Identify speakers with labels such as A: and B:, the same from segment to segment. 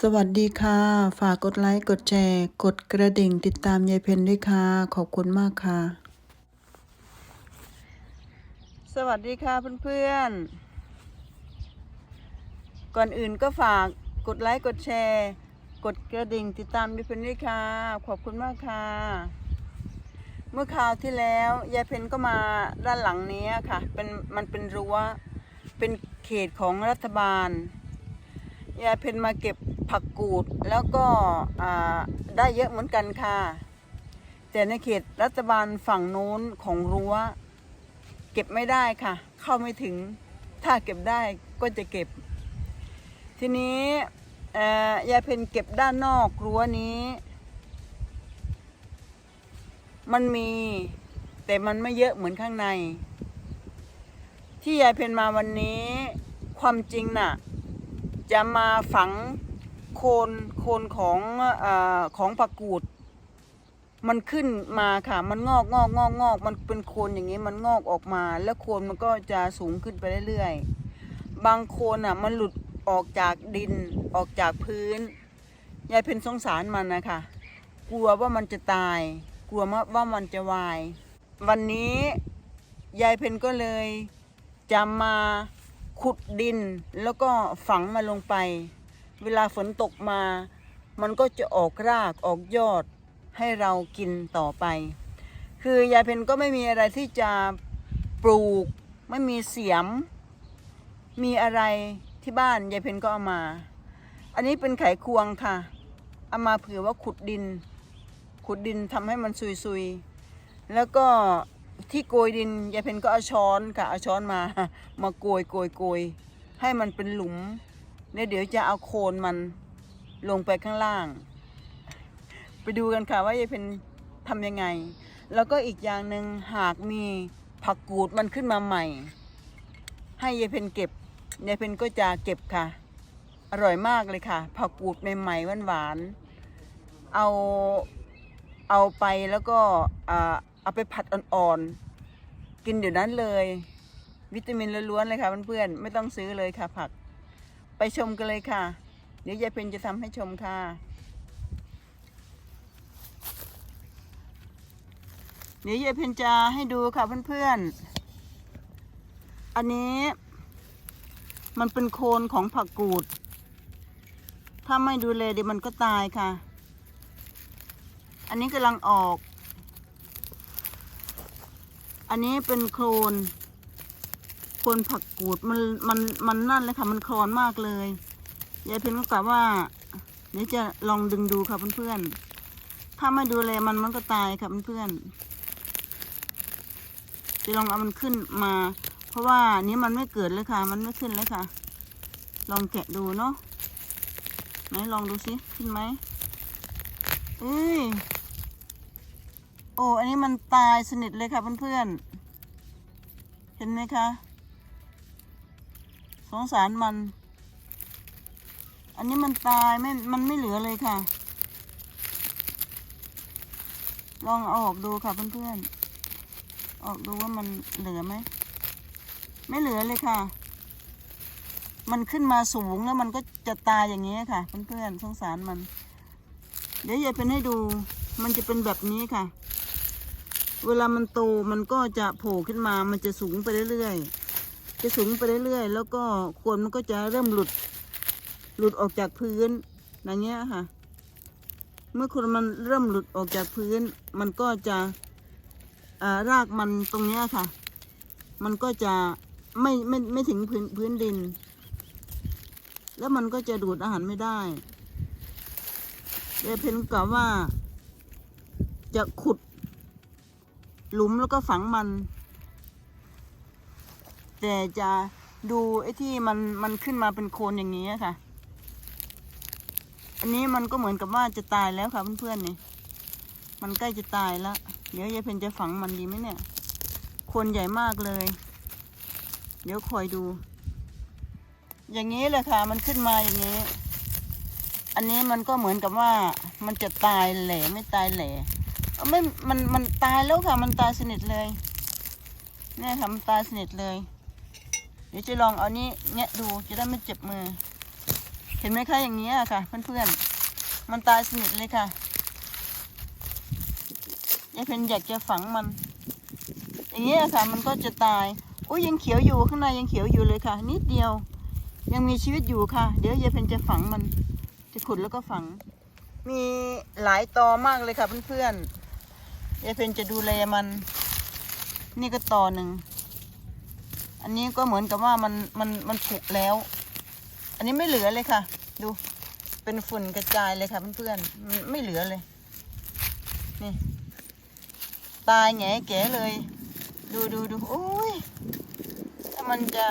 A: สวัสดีค่ะ ฝากกดไลค์กดแชร์ กดกระดิ่งติดตามยายเพนด้วยค่ะ ขอบคุณมากค่ะ สวัสดีค่ะเพื่อนๆ ก่อนอื่นก็ฝากกดไลค์กดแชร์ กดกระดิ่งติดตามยายเพนด้วยค่ะ ขอบคุณมากค่ะ เมื่อคราวที่แล้วยายเพนก็มาด้านหลังนี้ค่ะ เป็นมันเป็นรั้วเป็นเขตของรัฐบาล ยายเพนมาเก็บผักกูดแล้วก็ได้เยอะเหมือนกันค่ะ แต่ในเขตรัฐบาลฝั่งโน้นของรั้ว เก็บไม่ได้ค่ะ เข้าไม่ถึงถ้าเก็บได้ก็จะเก็บ ทีนี้ยายเพนเก็บด้านนอกรั้วนี้ มันมีแต่มันไม่เยอะเหมือนข้างใน ที่ยายเพนมาวันนี้ความจริงน่ะ จะมาฝังโคนโคนของออของผักกูด มันขึ้นมาค่ะ มันงอกงอกงอกงอก มันเป็นโคนอย่างนี้มันงอกออกมา แล้วโคนมันก็จะสูงขึ้นไปเรื่อยๆ บางโคนอะ มันหลุดออกจากดินออกจากพื้น ยายเพนสงสารมันนะคะ กลัวว่ามันจะตาย กลัวว่ามันจะวาย วันนี้ยายเพนก็เลยจะมา ขุดดินแล้วก็ฝังมันลงไป เวลาฝนตกมา มันก็จะออกรากออกยอดให้เรากินต่อไป คือยายเพนก็ไม่มีอะไรที่จะปลูก ไม่มีเสียม มีอะไรที่บ้านยายเพนก็เอามา อันนี้เป็นไขควงค่ะ เอามาเผื่อว่าขุดดิน ขุดดินทำให้มันซุยๆ แล้วก็ ที่โกยดินยายเพนก็เอาช้อนค่ะเอาช้อนมา มาโกยโกยโกยให้มันเป็นหลุมแล้วเดี๋ยวจะเอาโคนมันลงไปข้างล่าง ไปดูกันค่ะว่ายายเพนทำยังไง แล้วก็อีกอย่างหนึ่งหากมีผักกูดมันขึ้นมาใหม่ ให้ยายเพนเก็บยายเพนก็จะเก็บค่ะ อร่อยมากเลยค่ะ ผักกูดใหม่ๆหวานๆเอาเอาไปแล้วก็อ่า เอาไปผัดอ่อนๆ กินเดี๋ยวนั้นเลย วิตามินล้วนๆเลยค่ะเพื่อนๆ ไม่ต้องซื้อเลยค่ะผัก ไปชมกันเลยค่ะ เดี๋ยวยายเพนจะทำให้ชมค่ะเดี๋ยวยายเพนจะให้ดูค่ะเพื่อนๆ อันนี้ มันเป็นโคนของผักกูด ถ้าไม่ดูแลเดี๋ยวมันก็ตายค่ะ อันนี้กำลังออก อันนี้เป็นโคลนโคลนผักกูดมันมันมันนั่นเลยค่ะมันคลอนมากเลยยายเพนก็กะว่าเดี๋ยวจะลองดึงดูค่ะเพื่อนๆถ้าไม่ดูแลมันมันก็ตายค่ะเพื่อนๆจะลองเอามันขึ้นมา เพราะว่านี้มันไม่เกิดเลยค่ะ มันไม่ขึ้นเลยค่ะ ลองแกะดูเนาะไหนลองดูสิขึ้นไหมเอ้ย โอ้อันนี้มันตายสนิทเลยค่ะเพื่อนๆ เห็นไหมคะ สงสารมัน อันนี้มันตายไม่ มันไม่เหลือเลยค่ะ ลองเอาออกดูค่ะเพื่อนๆ ออกดูว่ามันเหลือไหม ไม่เหลือเลยค่ะ มันขึ้นมาสูงแล้วมันก็จะตายอย่างนี้ค่ะเพื่อนๆ สงสารมัน เดี๋ยวยายเป็นให้ดู มันจะเป็นแบบนี้ค่ะ เวลามันโตมันก็จะโผล่ขึ้นมา มันจะสูงไปเรื่อยๆ จะสูงไปเรื่อยๆ แล้วก็โคนมันก็จะเริ่มหลุด หลุดออกจากพื้นอย่างเงี้ยค่ะ เมื่อคนมันเริ่มหลุดออกจากพื้น มันก็จะอ่ารากมันตรงเนี้ยค่ะ มันก็จะไม่ไม่ไม่ถึงพื้นพื้นดิน แล้วมันก็จะดูดอาหารไม่ได้ยายเพนกล่าวว่าจะขุด หลุมแล้วก็ฝังมัน แต่จะดูไอ้ที่มันมันขึ้นมาเป็นโคนอย่างนี้ค่ะ อันนี้มันก็เหมือนกับว่าจะตายแล้วค่ะเพื่อนๆนี่มันใกล้จะตายแล้วเดี๋ยวยายเพนจะฝังมันดีไหมเนี่ย โคนใหญ่มากเลย เดี๋ยวคอยดู อย่างนี้เลยค่ะ มันขึ้นมาอย่างนี้ อันนี้มันก็เหมือนกับว่ามันจะตายแหล่ไม่ตายแหล่ ไม่มันมันตายแล้วค่ะ มันตายสนิทเลยเนี่ยค่ะมันตายสนิทเลย เดี๋ยวจะลองเอานี้แงะดูจะได้ไม่เจ็บมือ เห็นไหมคะอย่างนี้ค่ะ เพื่อนๆมันตายสนิทเลยค่ะยายเพนอยากจะฝังมัน อย่างนี้ค่ะ มันก็จะตายอุ้ยยังเขียวอยู่ข้างในยังเขียวอยู่เลยค่ะ นิดเดียว ยังมีชีวิตอยู่ค่ะ เดี๋ยวยายเพนจะฝังมัน จะขุดแล้วก็ฝัง มีหลายตอมากเลยค่ะเพื่อนๆ ยายเพนจะดูแลมัน นี่ก็ต่อหนึ่ง อันนี้ก็เหมือนกับว่ามันมันมันผุแล้ว อันนี้ไม่เหลือเลยค่ะ ดู เป็นฝุ่นกระจายเลยค่ะเพื่อนๆไม่เหลือเลย นี่ ตายแง่แก๋เลย ดูดูดูโอ้ยถ้ามันจะ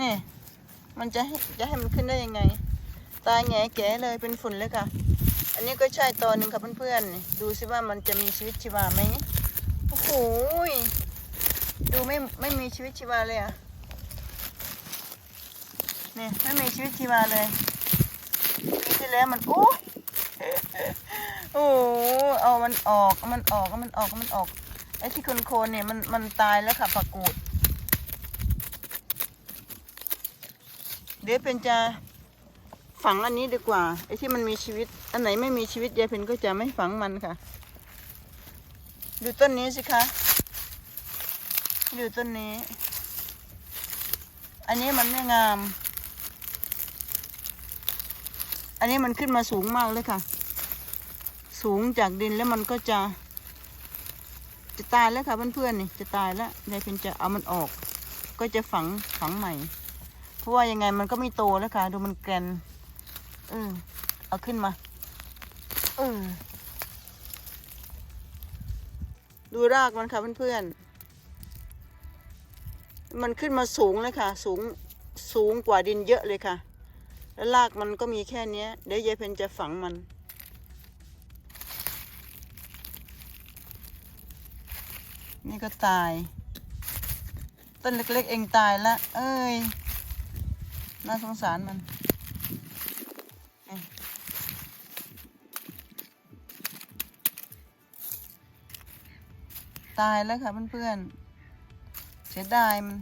A: นี่ มันจะจะให้มันขึ้นได้ยังไง ตายแง่แก๋เลยเป็นฝุ่นเลยค่ะ อันนี้ก็ใช่ตอนหนึ่งค่ะเพื่อนๆ ดูสิว่ามันจะมีชีวิตชีวาไหมโอ้โหดูไม่ไม่มีชีวิตชีวาเลยอะนี่ไม่มีชีวิตชีวาเลยปีที่แล้วมันโอ้โอ้โหเอามันออกมันออกมันออกมันออกไอ้ที่โคนโคนๆเนี่ยมันมันตายแล้วค่ะผักกูดเดี๋ยวเป็นจะ ฝังอันนี้ดีกว่าไอ้ที่มันมีชีวิต อันไหนไม่มีชีวิตยายเพนก็จะไม่ฝังมันค่ะ ดูต้นนี้สิคะดูต้นนี้ อันนี้มันไม่งาม อันนี้มันขึ้นมาสูงมากเลยค่ะ สูงจากดินแล้วมันก็จะจะตายแล้วค่ะเพื่อนๆนี่จะตายแล้วยายเพ็ญจะเอามันออก ก็จะฝังฝังใหม่ เพราะว่ายังไงมันก็ไม่โตแล้วค่ะ ดูมันแกรน ออเอาขึ้นมาเออดูรากมันค่ะเพื่อนๆ มันขึ้นมาสูงเลยค่ะ สูงสูงกว่าดินเยอะเลยค่ะ แล้วรากมันก็มีแค่เนี้ยเดี๋ยวยายเพนจะฝังมัน นี่ก็ตาย ต้นเล็กๆเองตายละ เอ้ย น่าสงสารมัน ตายแล้วค่ะเพื่อนๆเสียดายมัน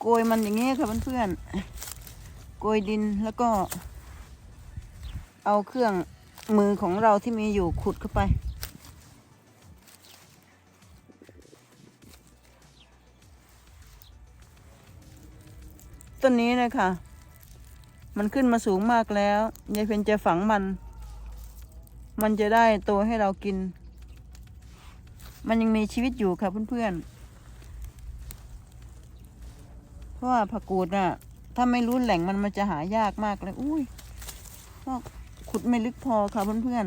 A: โกยมันอย่างนี้ค่ะเพื่อนๆโกยดินแล้วก็ เอาเครื่องมือของเราที่มีอยู่ขุดเข้าไป ต้นนี้นะคะ มันขึ้นมาสูงมากแล้วยายเพนจะฝังมัน มันจะได้โตให้เรากิน มันยังมีชีวิตอยู่ค่ะเพื่อนๆ เพราะว่าผักกูดน่ะ ถ้าไม่รู้แหล่งมันมันจะหายากมากเลย อุ้ยพราะขุดไม่ลึกพอค่ะเพื่อน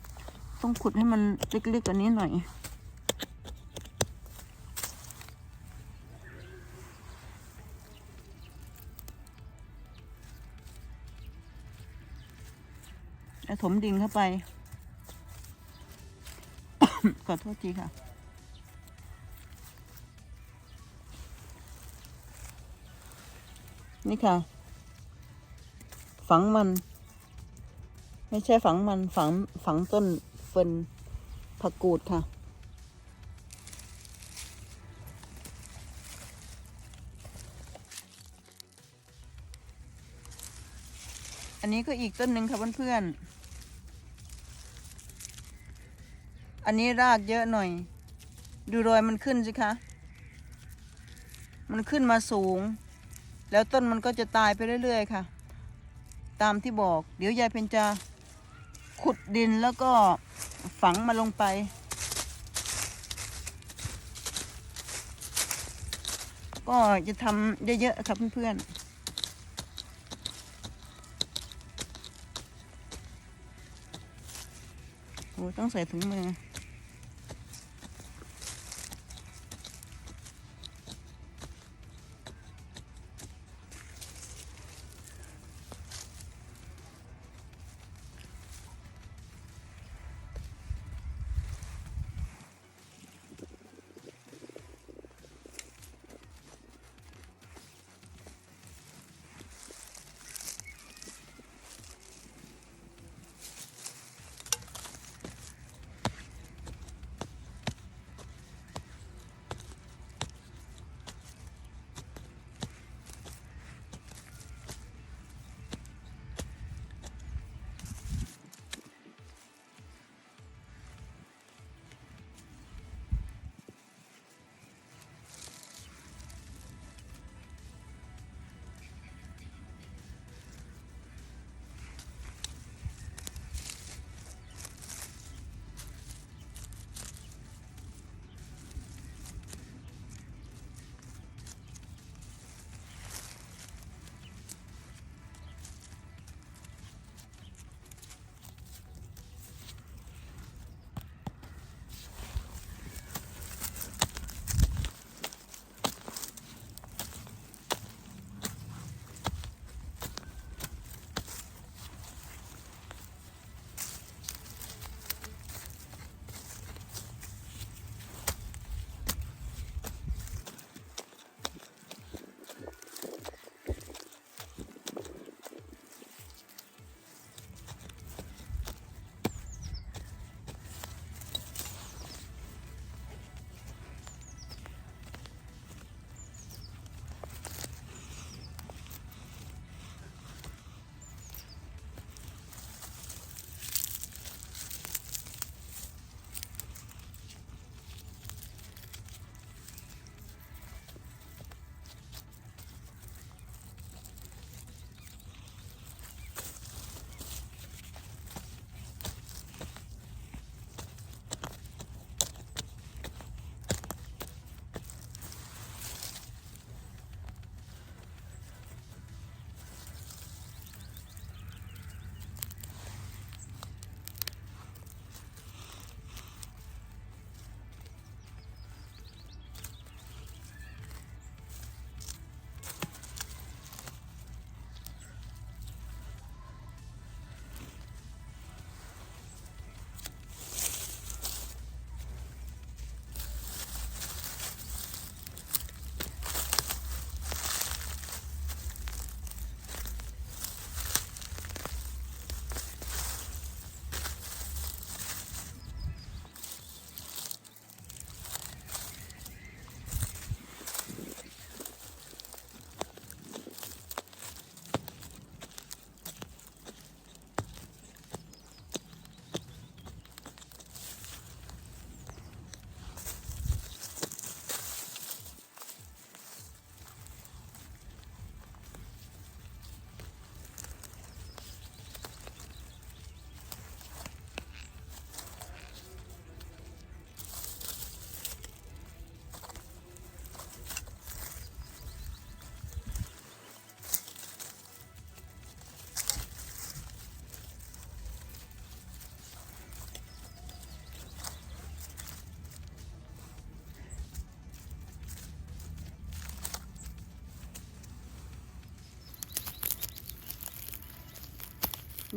A: ๆ ต้องขุดให้มันลึกๆกว่านี้หน่อย แล้วถมดินเข้าไป ขอโทษทีค่ะ นี่ค่ะ ฝังมัน ไม่ใช่ฝังมัน ฝัง ฝังต้นเฟินผักกูดค่ะอันนี้ก็อีกต้นหนึ่งค่ะเพื่อนๆ อันนี้รากเยอะหน่อย ดูรอยมันขึ้นสิคะ มันขึ้นมาสูง แล้วต้นมันก็จะตายไปเรื่อย ๆ ค่ะ ตามที่บอก เดี๋ยวยายเพนจะขุดดินแล้วก็ฝังมันลงไป ก็จะทำเยอะๆครับเพื่อนๆโอ้ต้องใส่ถุงมือ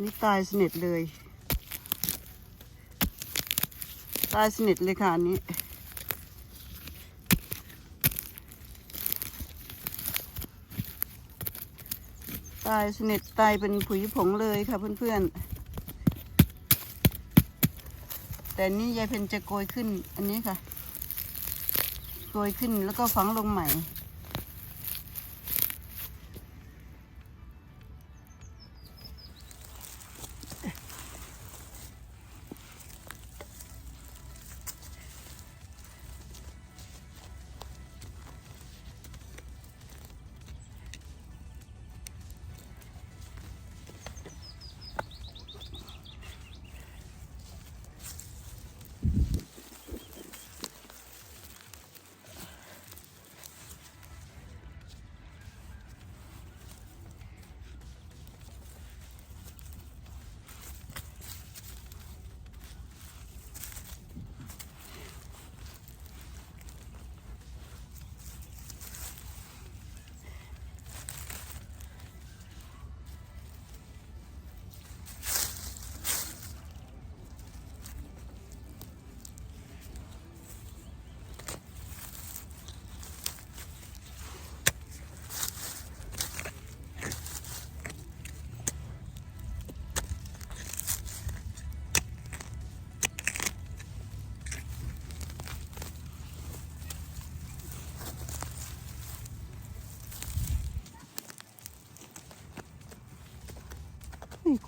A: นี่ตายสนิทเลย ตายสนิทเลยค่ะอันนี้ตายสนิทตายเป็นผุยผงเลยค่ะเพื่อนๆ แต่นี่ยายเพนจะโกยขึ้นอันนี้ค่ะ โกยขึ้นแล้วก็ฝังลงใหม่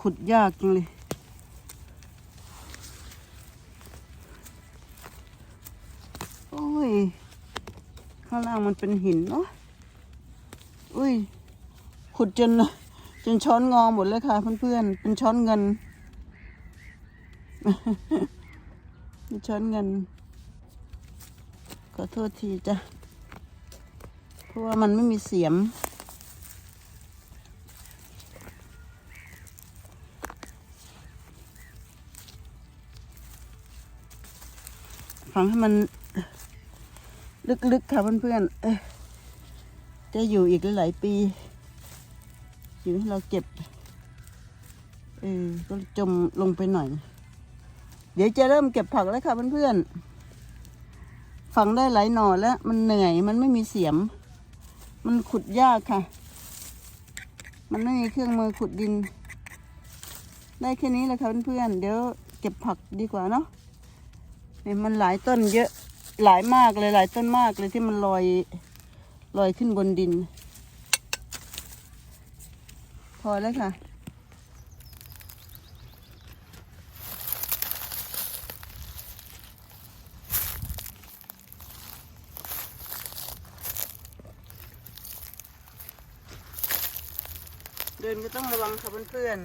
A: ขุดยากจังเลย โอ้ย ข้างล่างมันเป็นหินเนาะอุ้ย ขุดจนจนช้อนงอหมดเลยค่ะ เพื่อนๆ เป็นช้อนเงินเป็นช้อนเงิน ขอโทษทีจ้ะ เพราะว่ามันไม่มีเสียม ฝังให้มัน ลึกๆค่ะเพื่อนๆเจะอยู่อีกหลายปี อยู่ให้เราเก็บเออก็จมลงไปหน่อย เดี๋ยวจะเริ่มเก็บผักแล้วค่ะเพื่อนๆฝังได้หลายหน่อแล้ว มันเหนื่อยมันไม่มีเสียม มันขุดยากค่ะ มันไม่มีเครื่องมือขุดดิน ได้แค่นี้แหละค่ะเพื่อนๆเดี๋ยวเก็บผักดีกว่าเนาะ นี่ยมันหลายต้นเยอะหลายมากเลยหลายต้นมากเลยที่มันลอยลอยขึ้นบนดิน พอแล้วค่ะเดินก็ต้องระวังค่ะเพื่อน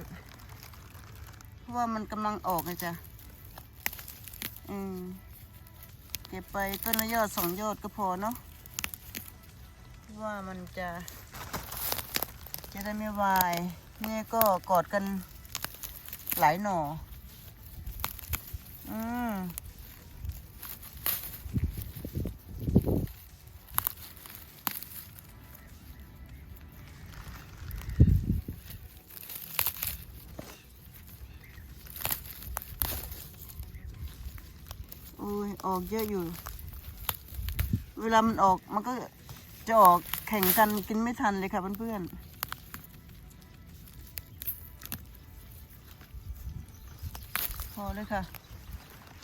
A: ๆ เพราะว่ามันกำลังออกไงจ๊ะ อืมเก็บไปต้นละยอดสองยอดก็พอเนาะว่ามันจะ จะได้ไม่วายนี่ก็กอดกันหลายหน่อ อืมโอ้ยออกเยอะอยู่ เวลามันออกมันก็จะออกแข่งกันกินไม่ทันเลยค่ะเพื่อนๆพอเลยค่ะ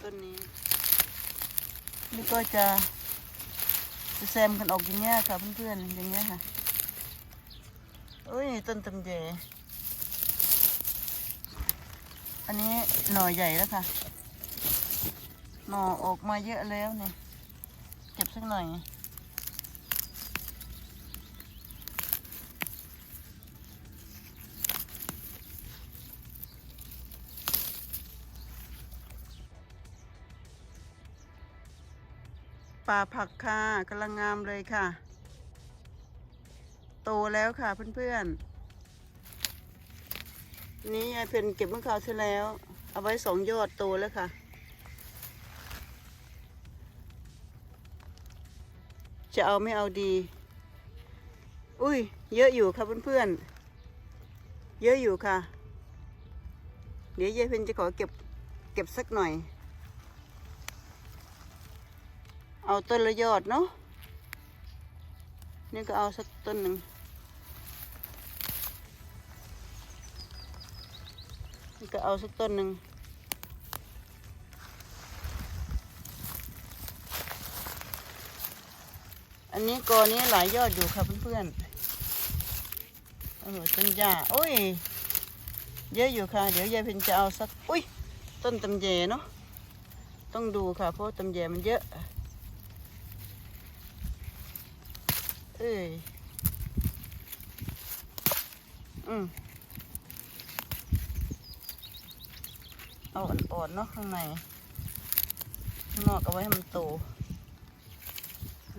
A: ต้นนี้นี่ก็จะจะแซมกันออกอย่างเงี้ยค่ะเพื่อนๆอย่างเงี้ยค่ะโอ้ยต้นตำเจอันนี้หน่อใหญ่แล้วค่ะ หน่อออกมาเยอะแล้วเนี่ยเก็บสักหน่อย ป่าผักค่ะกำลังงามเลยค่ะ โตแล้วค่ะเพื่อนๆ นี่ยายเพนเก็บเมื่อคราวที่แล้ว เอาไว้สองยอดโตแล้วค่ะ จะเอาไม่เอาดี อุ้ย เยอะอยู่ค่ะเพื่อนๆ เยอะอยู่ค่ะ เดี๋ยวยายเพนจะขอเก็บเก็บสักหน่อย เอาต้นละยอดเนาะ นี่ก็เอาสักต้นหนึ่งนี่ก็เอาสักต้นหนึ่ง อันนี้กอนี้หลายยอดอยู่ค่ะเพื่อนๆโอ้โหต้นหญ้าโอ้ย เยอะอยู่ค่ะ เดี๋ยวยายเพ็ญจะเอาสัก อุ้ย ต้นตำแยเนาะ ต้องดูค่ะ เพราะว่าตำแยมันเยอะ เอ้ย อืมเอาอ่อนๆเนาะข้างใน ข้างนอกเอาไว้ให้มันโต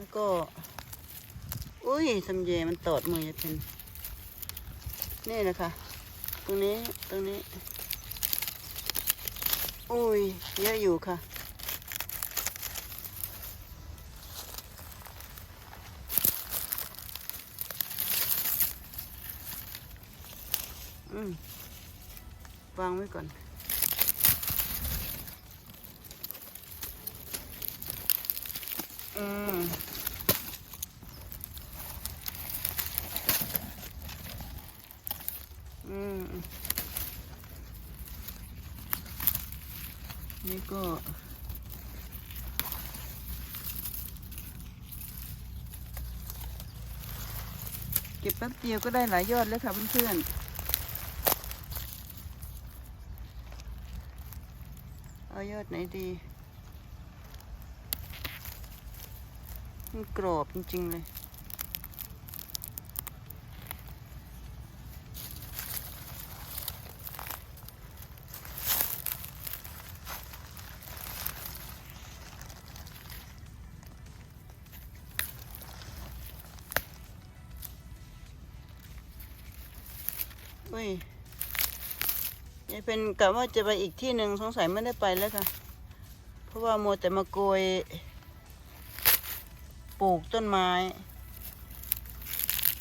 A: แล้วก็ อุ้ยตำแยมันตอดมือยายเพ็ญนี่นะคะ ตรงนี้ ตรงนี้ อุ้ย เยอะอยู่ค่ะ อืม วางไว้ก่อนอืม อืม นี่ก็เก็บแป๊บเดียวก็ได้หลายยอดแล้วค่ะเพื่อนๆ เอายอดไหนดี มันกรอบจริงๆเลยอุ้ย ยายเป็นกะว่าจะไปอีกที่หนึ่งสงสัยไม่ได้ไปแล้วค่ะ เพราะว่าโมวแต่มาโกยปลูกต้นไม้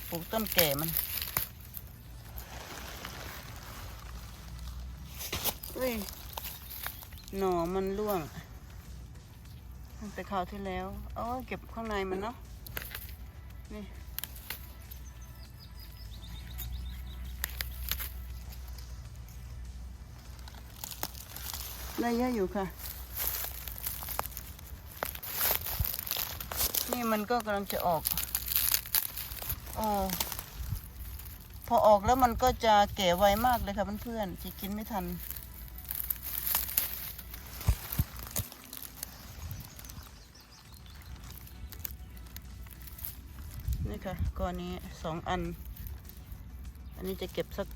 A: ปลูกต้นแก่มันอุ้ยหน่อมันร่วงตั้งแต่คราวที่แล้ว เออเก็บข้างในมันเนาะนี่ ได้เยอะอยู่ค่ะ นี่มันก็กำลังจะออกโอ้พอออกแล้วมันก็จะแก่ไวมากเลยค่ะเพื่อนๆจะกินไม่ทัน นี่ค่ะก้อนนี้สองอัน อันนี้จะเก็บสัก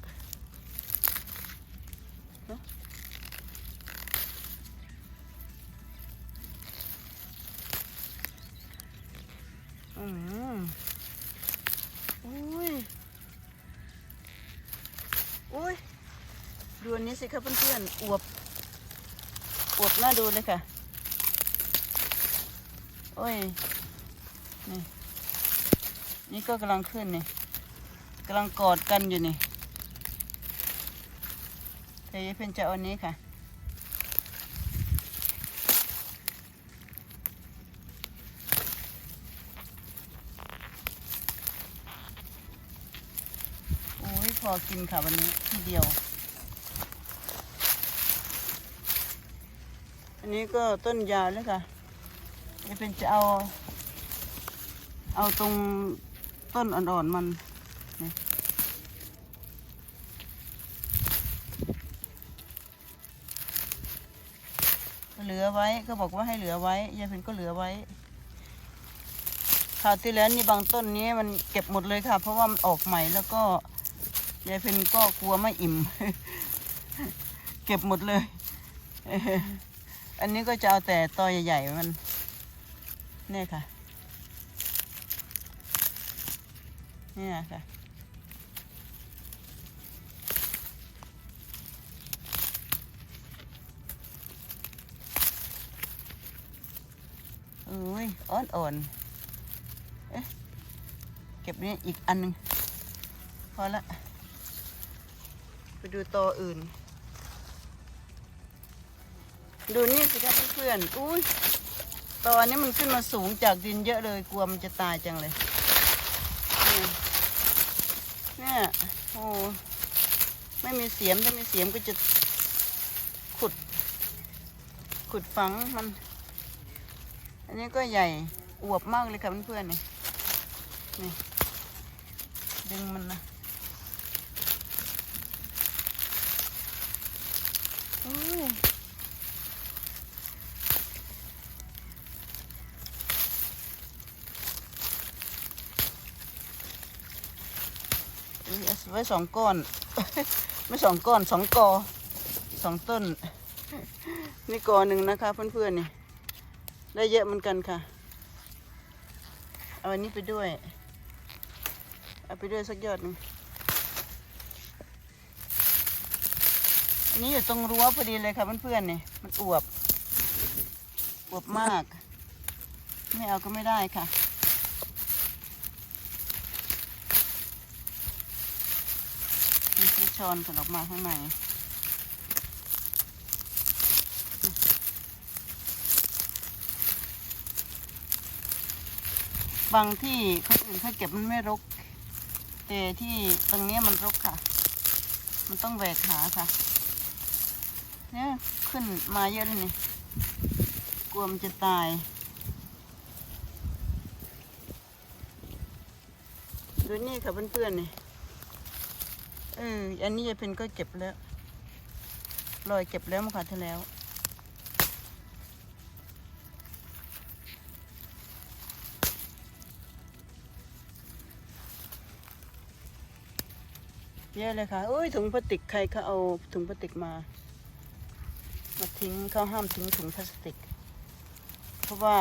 A: สิครับเพื่อนๆอวบอวบน่าดูเลยค่ะ โอ้ย นี่ นี่ก็กำลังขึ้นนี่กำลังกอดกันอยู่นี่เธอเพิ่นจะเอาอันนี้ค่ะโอ้ยพอกินค่ะวันนี้ทีเดียว อันนี้ก็ต้นยาวเลยค่ะจะเป็นจะเอา เอาตรงต้นอ่อนๆมันนี่เหลือไว้ก็บอกว่าให้เหลือไว้ยายเพ็ญก็เหลือไว้คราวที่แล้วนี่บางต้นนี้มันเก็บหมดเลยค่ะ เพราะว่ามันออกใหม่แล้วก็ยายเพ็นก็กลัวไม่อิ่ม เก็บหมดเลย อันนี้ก็จะเอาแต่ตอใหญ่ๆมันเนี่ยค่ะ เนี่ยค่ะ อุ้ยอ่อนๆ เอ๊ะ เก็บนี้อีกอันหนึ่งพอละ ไปดูตออื่น ดูนี่สิครับเพื่อนๆอุ้ยตอนนี้มันขึ้นมาสูงจากดินเยอะเลยกลัวมันจะตายจังเลยเนี่ยเนี่โอ้ไม่มีเสียมถ้ามีเสียมก็จะขุด ขุดฝังมัน อันนี้ก็ใหญ่อวบมากเลยค่ะเพื่อนๆนี่นี่ดึงมันนะอุ้ยอุ๊ยเอา ไว้สองก้อน ไม่สองก้อนสองกอสองต้น นี่กอหนึ่งนะคะเพื่อนๆนี่ ได้เยอะเหมือนกันค่ะ เอาอันนี้ไปด้วย เอาไปด้วยสักยอดหนึ่งอันนี้อยู่ตรงรั้วพอดีเลยค่ะเพื่อนๆนี่ มันอวบ อวบมาก ไม่เอาก็ไม่ได้ค่ะ นี่คือ ช้อนกันออกมาข้างในบางที่คนอื่นเขาเก็บมันไม่รก แต่ที่ตรงนี้มันรกค่ะ มันต้องแหวกหาค่ะเนี่ยขึ้นมาเยอะเลยนี่กลัวมันจะตาย ดูนี่ค่ะเพื่อนๆนี่ เออ อันนี้จะเป็นก็เก็บแล้วลอยเก็บแล้วมื่อคราวที่แล้ว เยอะเลยค่ะเอ้ยถุงพลาสติกใครเขาเอาถุงพลาสติกมา มาทิ้งเขาห้ามทิ้งถุงพลาสติก เพราะว่า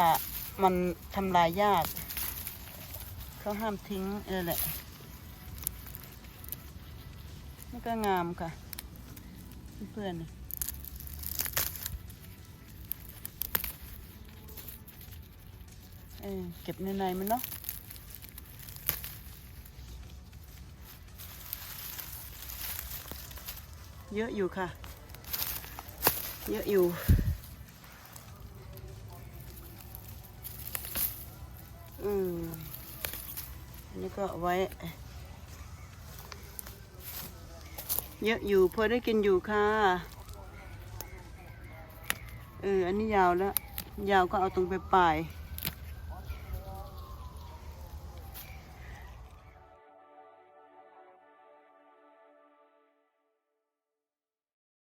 A: มันทำลายยาก เขาห้ามทิ้งเออแหละ นี่ก็งามค่ะ เพื่อนเออเก็บในในมันเนาะเยอะอยู่ค่ะ เยอะอยู่อืมอันนี้ก็ไว้ เยอะอยู่พอได้กินอยู่ค่ะ เออ อันนี้ยาวแล้ว ยาวก็เอาตรงไปปลาย